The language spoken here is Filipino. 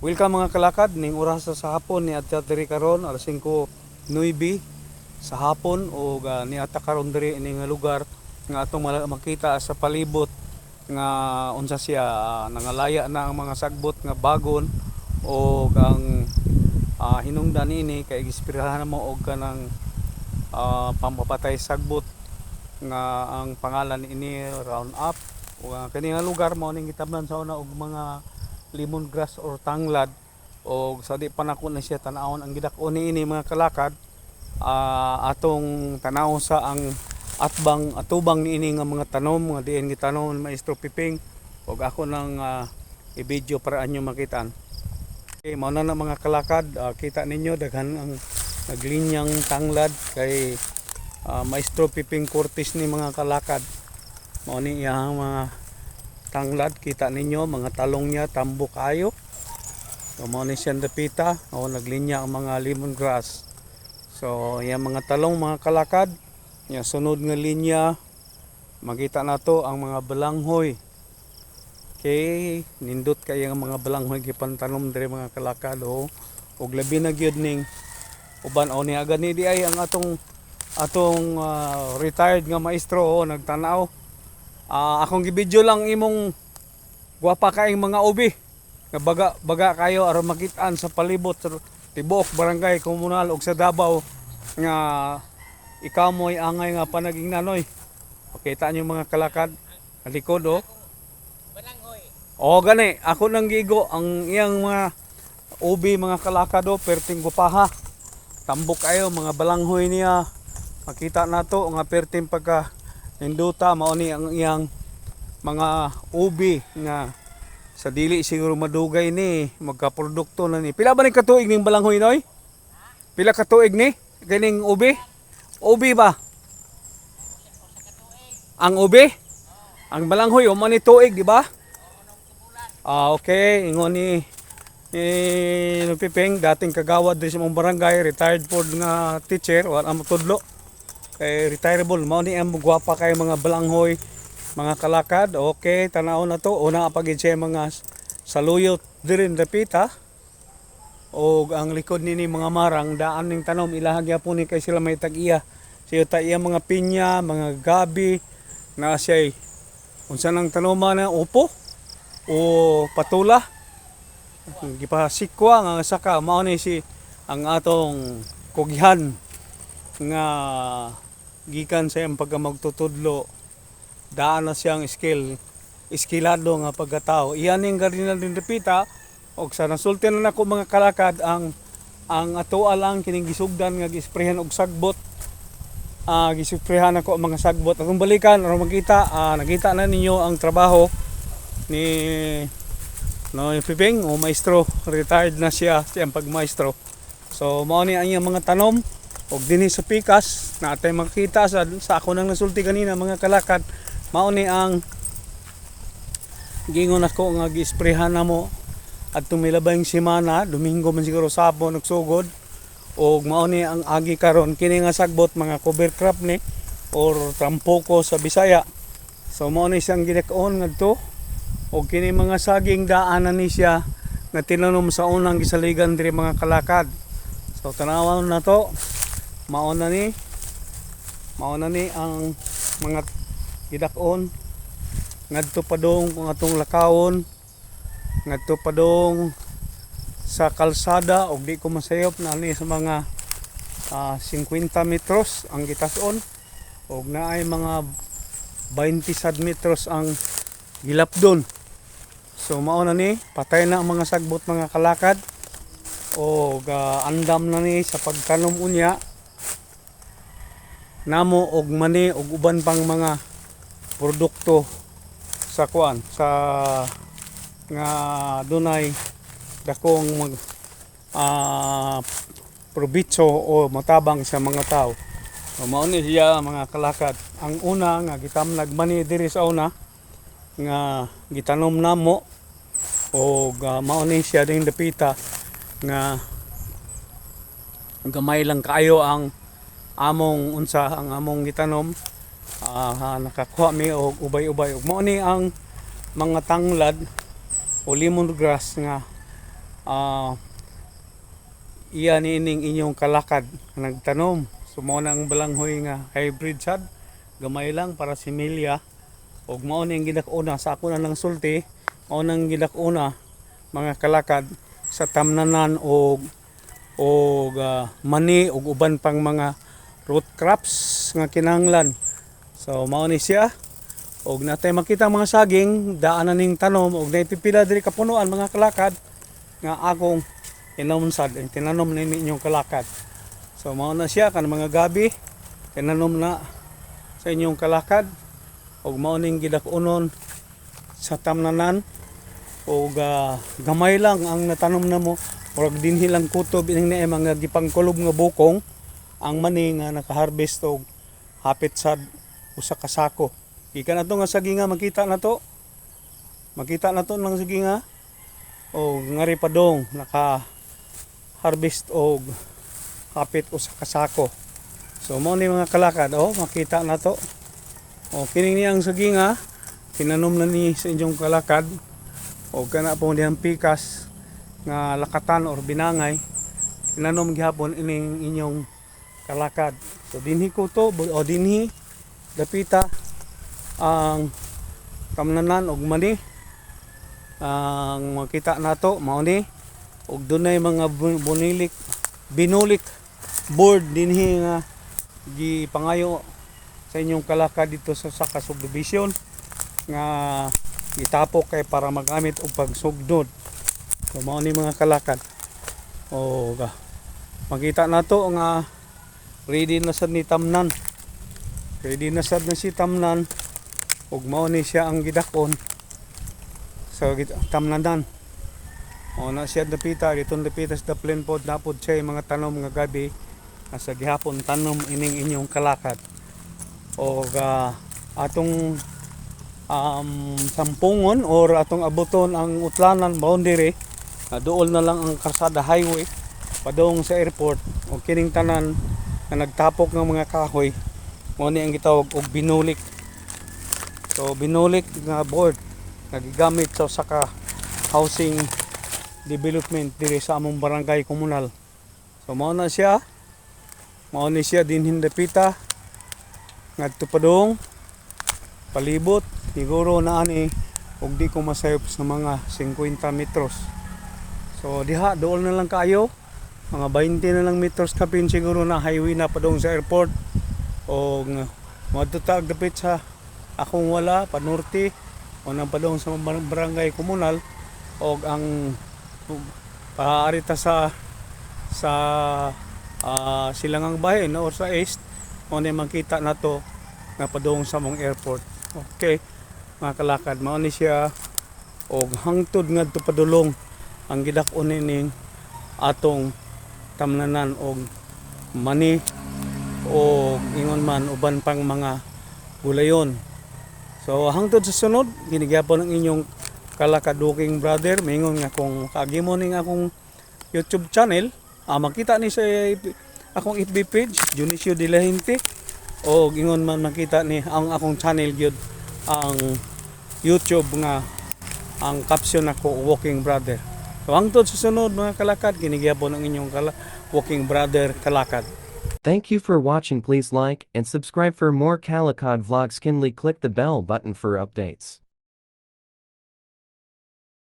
Welcome mga kalakad. Ning oras sa hapon ni adta diri karon alas 5:09 sa hapon o uh, ni ata karon diri ning lugar nga atong makita sa palibot nga unsa siya ah, nangalaya na ang mga sagbot nga bagon o ang ah, hinungdan ini kay gispirahan mo og kanang ah, pampapatay sagbot nga ang pangalan ini round up o uh, kani lugar mo ning gitablan sa una og mga lemongrass or tanglad o sa di pa nako na siya tanawon ang gidak-on ini mga kalakad ah, atong tanaw sa ang atbang atubang niini nga mga tanom nga diin gitanom ni maestro Piping. Og ako nang ah, i-video para anyo makitaan. Okay, mao na mga kalakad, Ah, kita ninyo daghan ang naglinyang tanglad kay ah, Maestro Piping Cortis ni mga kalakad. Mao ni iyang mga tanglad kita ninyo, mga talong niya tambo kayo. So mao ni siyang dapita, o naglinya ang mga lemongrass. So iyang mga talong mga kalakad, nya sunod nga linya. Makita nato ang mga balanghoy kay nindot kay ang mga balanghoy gipantanom diri mga kalakad o ug labi na gyud ning uban o ni agad ni di ay ang atong atong ah, retired nga maestro o nagtanaw Ah, akong gibidyo lang imong gwapa kaayong mga ubi. Nga baga baga kayo aron makitaan sa palibot sa tibok barangay komunal ug sa Davao. Nga ikaw mo'y angay nga panaging nanoy. Pakita niyo mga kalakad. Likod oh. O gani, ako nang gigo ang iyang mga ubi mga kalakado perting gupaha. Tambok kayo mga balanghoy niya. Makita nato nga perting pagka hinduta mao ni ang iyang mga ubi nga sa dili siguro madugay ni magkaprodukto na ni. Pila ba ni katuig ning balanghoy noy? Pila katuig ni? Ganing ubi? Ubi ba? Ang ubi? Ang balanghoy o man tuig, di ba? Ah, okay. Ingon ni ni Lupipeng, dating kagawad din sa mong barangay, retired po nga teacher, wala mo tudlo. Kay retireable, mao ni ang gwapa kay mga balanghoy, mga kalakad. Okay, tanaw na to. Una pagid siya mga saluyot dirin dapita. O ang likod nini mga marang, daan ning tanom, ilahag po ni kay sila may tag-iya. Siya ta iya mga pinya, mga gabi, na siya'y unsa nang tanoma na upo o patula gipasikwa nga saka mao ni si ang atong kugyan nga gikan sa iyang pagka magtutudlo daan na siyang skill iskilado nga pagkatao. Iyan ning cardinal din repita og sa nasulti na nako mga kalakad ang ang atoa lang kining gisugdan nga gisprehan og sagbot. Ah gisprehan ako ang mga sagbot. Atong balikan aron makita ah, nakita na ninyo ang trabaho ni no yung Piping o maestro. Retired na siya siyang pagmaestro. So mao ni ang mga tanom og dinhi sa pikas na atay makita sa, sa ako nang nasulti kanina mga kalakad mao ni ang gingon ako nga gisprehan na mo at tumilabang simana domingo man siguro sabon ug sugod og mao ni ang agi karon kini nga sagbot mga cover crop ni or tampoko sa Bisaya. So mao ni siyang gidak-on ngadto. O kini mga saging daanan ni siya nga tinanom sa unang gisaligan diri mga kalakad. So tanawan na to mao na ni mao na ni ang mga gidakon ngadto pa dong kung atong lakawon ngadto pa dong sa kalsada og di ko masayop na ni sa mga ah, 50 metros ang gitason. Og naay mga 20 sad metros ang gilapdon So mao na ni patay na ang mga sagbot mga kalakad. O andam na ni sa pagtanom unya namo og mani og uban pang mga produkto sa kuan sa nga dunay dakong mag ah probitso o matabang sa mga tao. So, mao ni siya mga kalakad. Ang una nga gitamnag mani diri sa una nga gitanom namo o uh, mao ni siya ding dapita nga gamay lang kayo ang among unsa ang among gitanom Ah, nakakuha mi og ubay-ubay. Ug mao ni ang mga tanglad o lemongrass nga ah iya nining inyong kalakad nagtanom. So mao ang balanghoy nga hybrid sad. Gamay lang para similya ug mao ning gidak-una sa ako na lang sulti mao nang gidak-una mga kalakad sa tamnanan og og ah, mani ug uban pang mga root crops nga kinahanglan so mao ni siya. Og natay makita ang mga saging daanan ning tanom. Og naipipila diri kapunuan mga kalakad nga akong inamunsad ang tinanom na inyong kalakad. So mao na siya kan mga gabi tinanom na sa inyong kalakad. Og mao ning gidak-unon sa tamnanan. Og ah, gamay lang ang natanom na mo. Murag dinhi lang kutob ining na mga gipangkulob nga bukong ang mani nga nakaharvest og hapit sad usa ka sako. Gikan ato nga saginga makita na to. Makita na to ng saginga o ngari pa dong naka harvest og hapit usa ka sako. So mo ni mga kalakad oh makita na to. O kining niyang saginga tinanom na ni sa inyong kalakad. O kana po diyang pikas nga lakatan or binangay. Tinanom gihapon ining inyong kalakad. So dinhi ko to o dinhi dapita ang kamnanan og mani. Ang makita nato mao ni. Ug dunay mga bu- bunilik binulik board dinhi nga gipangayo sa inyong kalakad dito sa Saka Subdivision nga itapok kay para magamit og pagsugdod. So mao ni mga kalakad. O makita nato nga ready na sad ni tamnan. Ready na sad na si tamnan. Ug mao ni siya ang gidakon. Sa tamnanan. O na siya dapita ditong dapita sa plain pod. Napod siya yung mga tanom nga gabi. Sa gihapon tanom ining inyong kalakad. O ga atong um, sampungon or atong abuton ang utlanan boundary na dool na lang ang karsada highway. Padong sa airport. O kining tanan na nagtapok ng mga kahoy mo ni ang gitawag og binulik. So binulik nga board nagigamit sa saka housing development diri sa among barangay komunal. So mao na siya. Mao ni siya din hindapita ngadto padong palibot. Siguro na ani ug di ko masayop sa mga 50 metros. So diha dool na lang kayo mga 20 na lang meters kapin siguro na highway na padong sa airport. O madutag dapit sa akong wala panorte o nang padong sa bar- barangay komunal. O ang paarita sa sa ah, silangang bahay no, or sa east. O na makita na to nga padong sa mong airport. Okay mga kalakad mao siya. Og hangtod ngadto padulong ang gidak-on ning atong tamnanan og mani o ingon man uban pang mga gulayon so hangtod sa sunod ginigyapon ang inyong kalakaduking brother. Mingon nga kung kagimo ning akong YouTube channel. Ah, makita ni sa akong FB page Junicio De La Gente. O ingon man makita ni ang akong channel gyud ang YouTube nga ang caption ako walking brother sa mga kalakad ang inyong walking brother kalakad. Thank you for watching. Please like and subscribe for more Calicod vlogs. Kindly click the bell button for updates.